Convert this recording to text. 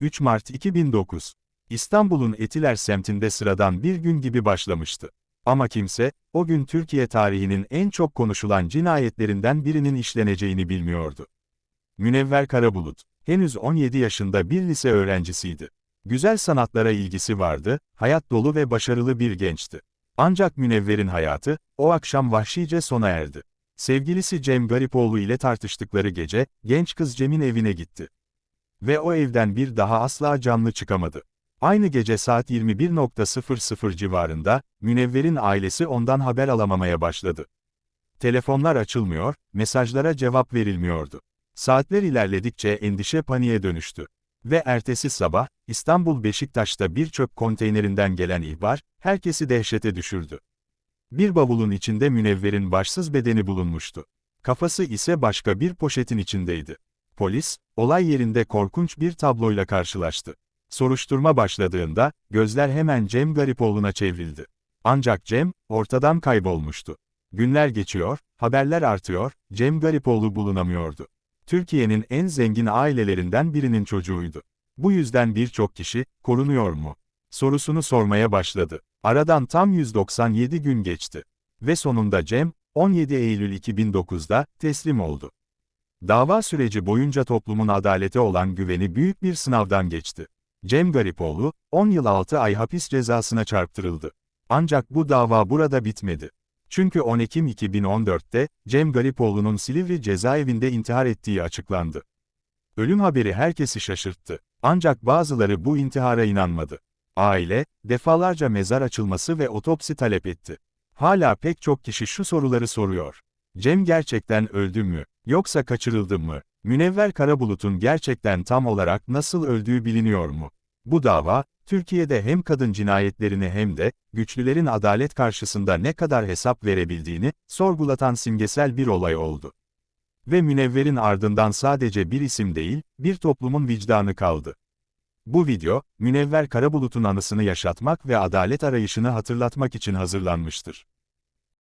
3 Mart 2009. İstanbul'un Etiler semtinde sıradan bir gün gibi başlamıştı. Ama kimse, o gün Türkiye tarihinin en çok konuşulan cinayetlerinden birinin işleneceğini bilmiyordu. Münevver Karabulut, henüz 17 yaşında bir lise öğrencisiydi. Güzel sanatlara ilgisi vardı, hayat dolu ve başarılı bir gençti. Ancak Münevver'in hayatı, o akşam vahşice sona erdi. Sevgilisi Cem Garipoğlu ile tartıştıkları gece, genç kız Cem'in evine gitti. Ve o evden bir daha asla canlı çıkamadı. Aynı gece saat 21.00 civarında, Münevver'in ailesi ondan haber alamamaya başladı. Telefonlar açılmıyor, mesajlara cevap verilmiyordu. Saatler ilerledikçe endişe paniğe dönüştü. Ve ertesi sabah, İstanbul Beşiktaş'ta bir çöp konteynerinden gelen ihbar, herkesi dehşete düşürdü. Bir bavulun içinde Münevver'in başsız bedeni bulunmuştu. Kafası ise başka bir poşetin içindeydi. Polis, olay yerinde korkunç bir tabloyla karşılaştı. Soruşturma başladığında, gözler hemen Cem Garipoğlu'na çevrildi. Ancak Cem, ortadan kaybolmuştu. Günler geçiyor, haberler artıyor, Cem Garipoğlu bulunamıyordu. Türkiye'nin en zengin ailelerinden birinin çocuğuydu. Bu yüzden birçok kişi, korunuyor mu? Sorusunu sormaya başladı. Aradan tam 197 gün geçti. Ve sonunda Cem, 17 Eylül 2009'da teslim oldu. Dava süreci boyunca toplumun adalete olan güveni büyük bir sınavdan geçti. Cem Garipoğlu, 10 yıl 6 ay hapis cezasına çarptırıldı. Ancak bu dava burada bitmedi. Çünkü 10 Ekim 2014'te, Cem Garipoğlu'nun Silivri cezaevinde intihar ettiği açıklandı. Ölüm haberi herkesi şaşırttı. Ancak bazıları bu intihara inanmadı. Aile, defalarca mezar açılması ve otopsi talep etti. Hala pek çok kişi şu soruları soruyor. Cem gerçekten öldü mü, yoksa kaçırıldı mı? Münevver Karabulut'un gerçekten tam olarak nasıl öldüğü biliniyor mu? Bu dava, Türkiye'de hem kadın cinayetlerini hem de, güçlülerin adalet karşısında ne kadar hesap verebildiğini, sorgulatan simgesel bir olay oldu. Ve Münevver'in ardından sadece bir isim değil, bir toplumun vicdanı kaldı. Bu video, Münevver Karabulut'un anısını yaşatmak ve adalet arayışını hatırlatmak için hazırlanmıştır.